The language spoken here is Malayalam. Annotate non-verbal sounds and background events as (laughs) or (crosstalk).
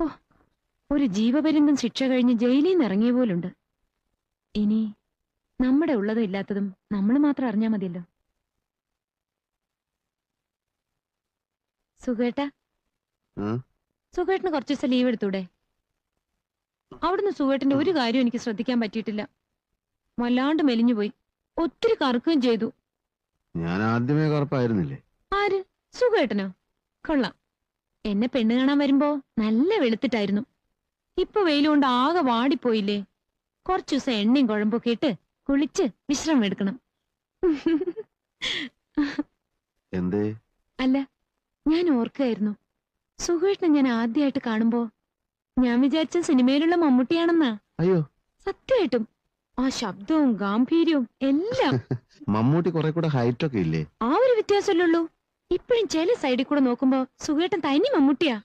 ഓ ഒരു ജീവപര്യന്തം ശിക്ഷ കഴിഞ്ഞ് ജയിലിൽ നിന്ന് ഇറങ്ങിയ പോലുണ്ട്. ഇനി നമ്മുടെ ഉള്ളതും ഇല്ലാത്തതും നമ്മൾ മാത്രം അറിഞ്ഞാ മതിയല്ലോ. സുഖേട്ടാ? സുഖേട്ടന് കുറച്ച് ദിവസം ലീവ് എടുത്തൂടെ? അവിടുന്ന് സുഖേട്ടന്റെ ഒരു കാര്യം എനിക്ക് ശ്രദ്ധിക്കാൻ പറ്റിയിട്ടില്ല. വല്ലാണ്ട് മെലിഞ്ഞുപോയി ഒത്തിരി കറക്കുകയും ചെയ്തു. ഞാൻ ആദ്യമേ കറുപ്പായിരുന്നില്ലേ? ആര്? സുഖേട്ടനോ? കൊള്ളാം. എന്നെ പെണ്ണ് കാണാൻ വരുമ്പോ നല്ല വെളുത്തിട്ടായിരുന്നു. ഇപ്പൊ വെയിലുകൊണ്ട് ആകെ വാടിപ്പോയില്ലേ? കുറച്ചു ദിവസം എണ്ണയും കുഴമ്പൊക്കെ ഇട്ട് കുളിച്ച് വിശ്രമം എടുക്കണം. എന്തേ? അല്ല ഞാൻ ഓർക്കായിരുന്നു. സുഖേട്ടനെ ഞാൻ ആദ്യമായിട്ട് കാണുമ്പോ ഞാൻ വിചാരിച്ച സിനിമയിലുള്ള മമ്മൂട്ടിയാണെന്നാ. അയ്യോ. സത്യമായിട്ടും. ആ ശബ്ദവും ഗാംഭീര്യവും എല്ലാം. (laughs) മമ്മൂട്ടി കുറെ കൂടെ ഹൈറ്റ് ഒക്കെ ഇല്ലേ? ആ ഒരു വ്യത്യാസമല്ലുള്ളൂ ഇപ്പോഴും ചില സൈഡിൽ കൂടെ നോക്കുമ്പോ സുഖേട്ടൻ തനി മമ്മൂട്ടിയാ